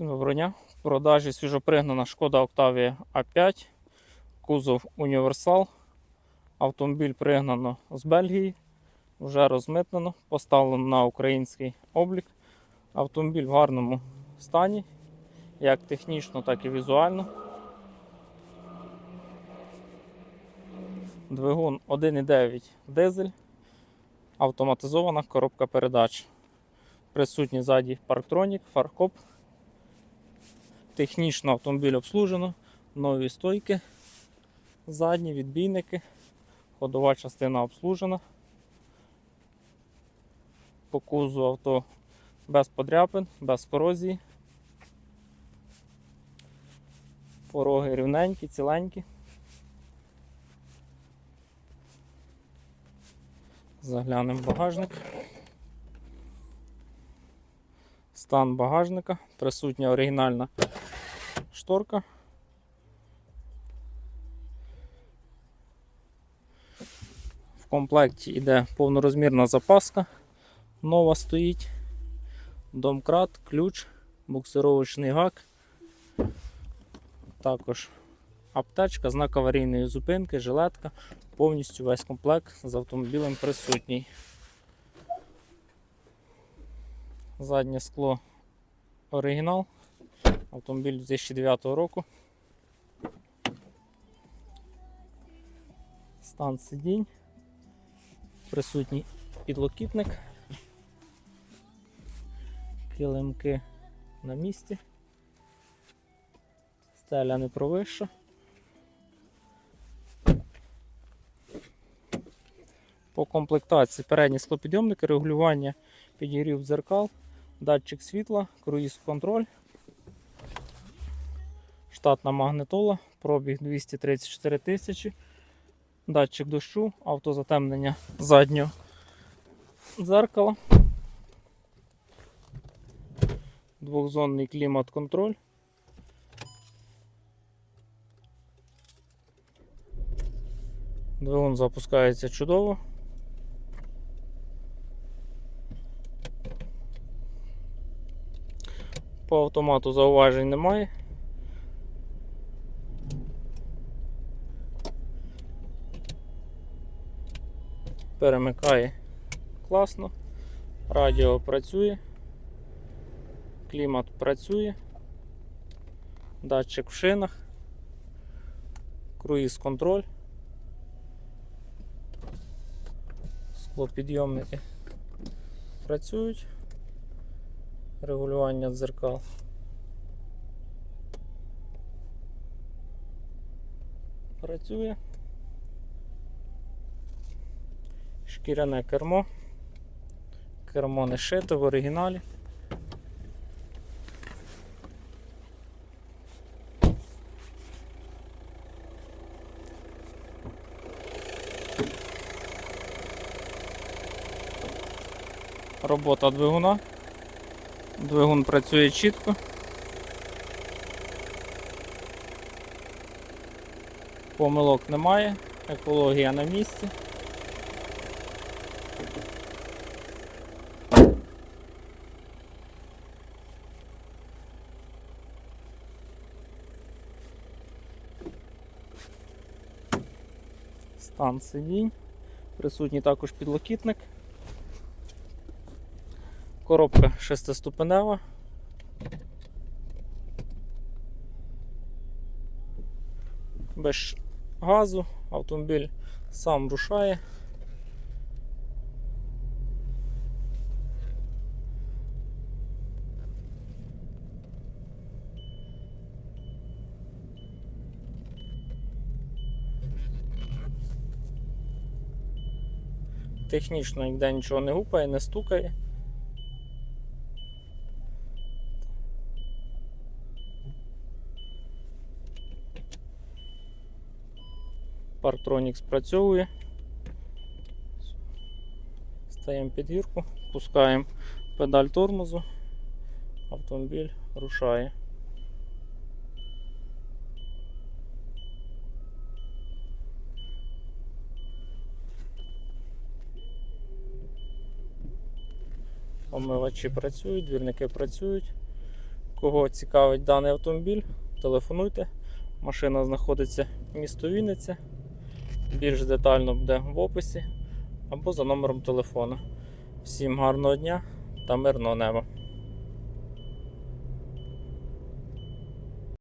Доброго дня. В продажі свіжопригнана шкода Octavia A5, кузов універсал. Автомобіль пригнано з Бельгії, вже розмитнено, поставлено на український облік. Автомобіль в гарному стані, як технічно, так і візуально. Двигун 1,9 дизель, автоматизована коробка передач. Присутній ззаді парктронік, фаркоп. Технічно автомобіль обслужено, нові стойки, задні відбійники, ходова частина обслужена. По кузу авто без подряпин, без корозії. Пороги рівненькі, ціленькі. Заглянемо в багажник. Стан багажника, присутня оригінальна шторка. В комплекті йде повнорозмірна запаска, нова стоїть, домкрат, ключ, буксировочний гак, також аптечка, знак аварійної зупинки, жилетка, повністю весь комплект з автомобілем присутній. Заднє скло оригінал. Автомобіль 2009 року. Стан сидінь. Присутній підлокітник. Килимки на місці. Стеля не провища. По комплектації передні склопідйомники, регулювання підігрів дзеркал, датчик світла, круїз контроль. Штатна магнитола, пробіг 234 тисячі, датчик дощу, автозатемнення заднього дзеркала, двохзонний клімат-контроль. Двигун запускається чудово. По автомату зауважень немає. перемикає. Класно, радіо працює, клімат працює, датчик в шинах, круїз контроль, склопідйомники працюють, регулювання дзеркал. Працює. Шкіряне кермо. Кермо не шите в оригіналі. Робота двигуна. Двигун працює чітко. Помилок немає, екологія на місці. Стан сидінь. Присутній також підлокітник. Коробка шестиступенева. Без газу автомобіль сам рушає. Технічно ніде нічого не гупає, не стукає. Парктронік спрацьовує. Стаємо під гірку, пускаємо педаль тормозу, автомобіль рушає. Омивачі працюють, двірники працюють, Кого цікавить даний автомобіль, телефонуйте. Машина знаходиться в місто Вінниця. Більш детально буде в описі або за номером телефона. Всім гарного дня та мирного неба!